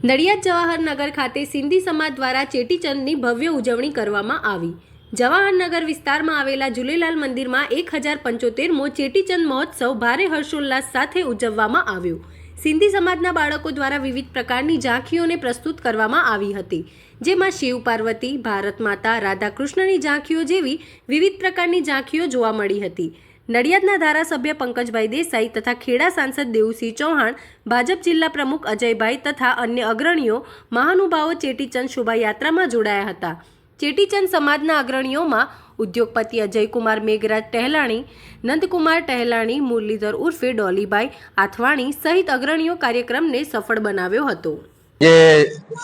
નડિયાદ જવાહરનગર ખાતે સિંધી સમાજ દ્વારા ચેટીચંદની ભવ્ય ઉજવણી કરવામાં આવી. જવાહરનગર વિસ્તારમાં આવેલા ઝૂલેલાલ મંદિરમાં એક હજાર પંચોતેરમો ચેટીચંદ મહોત્સવ ભારે હર્ષોલ્લાસ સાથે ઉજવવામાં આવ્યો. સિંધી સમાજના બાળકો દ્વારા વિવિધ પ્રકારની ઝાંખીઓને પ્રસ્તુત કરવામાં આવી હતી. જેમાં શિવ પાર્વતી, ભારત માતા, રાધાકૃષ્ણની ઝાંખીઓ જેવી વિવિધ પ્રકારની ઝાંખીઓ જોવા મળી હતી. નડિયાદના ધારાસભ્ય પંકજભાઈ દેસાઈ તથા ખેડા સાંસદ દેવુસિંહ ચૌહાણ, ભાજપ જિલ્લા પ્રમુખ અજયભાઈ તથા અન્ય અગ્રણીઓ મહાનુભાવો ચેટીચંદ શોભાયાત્રામાં જોડાયા હતા. ચેટીચંદ સમાજના અગ્રણીઓમાં ઉદ્યોગપતિ અજયકુમાર મેઘરાજ ટહેલાણી, નંદકુમાર ટહેલાણી, મુરલીધર ઉર્ફે ડોલીભાઈ આથવાણી સહિત અગ્રણીઓ કાર્યક્રમને સફળ બનાવ્યો હતો. જે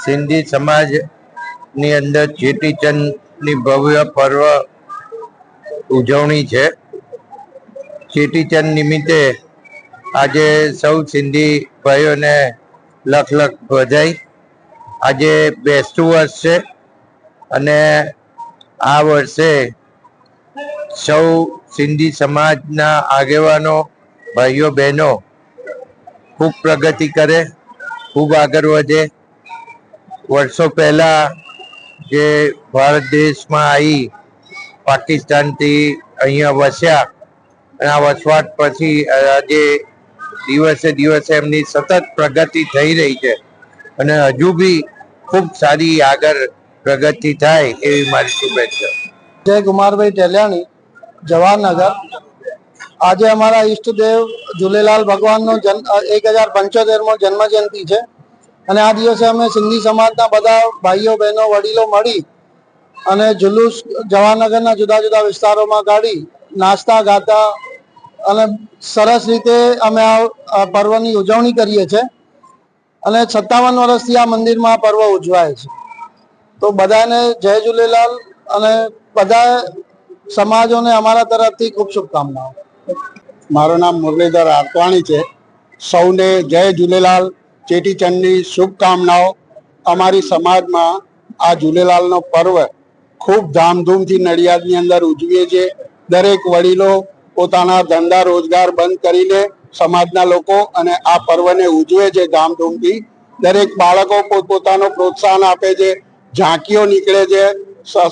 સિંધી સમાજની અંદર ચેટીચંદની ભવ્ય પર્વ ઉજવણી છે ચેટીચંદ નિમિત્તે આજે સૌ સિંધી ભાઈઓને લખ લખ બધાઈ આજે બેસતું વર્ષ છે અને આ વર્ષે સૌ સિંધી સમાજના આગેવાનો, ભાઈઓ, બહેનો ખૂબ પ્રગતિ કરે, ખૂબ આગળ વધે. વર્ષો પહેલાં જે ભારત દેશમાં આવી પાકિસ્તાનથી અહીંયા વસ્યા અને આ વસવાટ પછી આજે દિવસે દિવસે એમની સતત પ્રગતિ થઈ રહી છે. અને હજુ બી ખૂબ સારી આગળ પ્રગતિ થાય એવી મારી શુભેચ્છા. જય કુમારભાઈ ટેલિયાણી, જવાહરનગર. આજે અમારા ઈષ્ટદેવ ઝૂલેલાલ ભગવાનનો જન્મ એક હજાર પંચોતેરમો જન્મજયંતિ છે. અને આ દિવસે અમે સિંધી સમાજના બધા ભાઈઓ, બહેનો, વડીલો મળી અને જુલુસ જવાહરનગરના જુદા જુદા વિસ્તારોમાં કાઢી નાસ્તા ગાતા અને સરસ રીતે અમે આ પર્વની ઉજવણી કરીએ છીએ અને સત્તાવન વર્ષથી આ મંદિરમાં પર્વ ઉજવાય છે. તો બધાને જય ઝૂલેલાલ અને બધા સમાજોને અમારા તરફથી ખૂબ શુભકામનાઓ. મારું નામ મુરલીધર આરતવાણી છે. સૌને જય ઝૂલેલાલ ચેટીચંદની શુભકામનાઓ. અમારી સમાજમાં આ ઝૂલેલાલનો પર્વ ખૂબ ધામધૂમથી નડિયાદની અંદર ઉજવીએ છીએ. દરેક વડીલો પોતાના ધંધા રોજગાર બંધ કરીને સમાજના લોકો અને આ પર્વને ઉજવે છે ધામધૂમથી. દરેક બાળકો પોતપોતાનો પ્રોત્સાહન આપે છે, ઝાંકીઓ નીકળે છે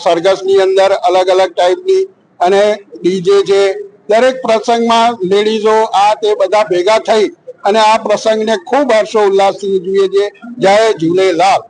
સરઘસની અંદર અલગ અલગ ટાઈપની અને ડીજે છે. દરેક પ્રસંગમાં લેડીઝો આ તે બધા ભેગા થઈ અને આ પ્રસંગને ખૂબ હર્ષો ઉલ્લાસથી ઉજવીએ છીએ. જય ઝૂલેલાલ.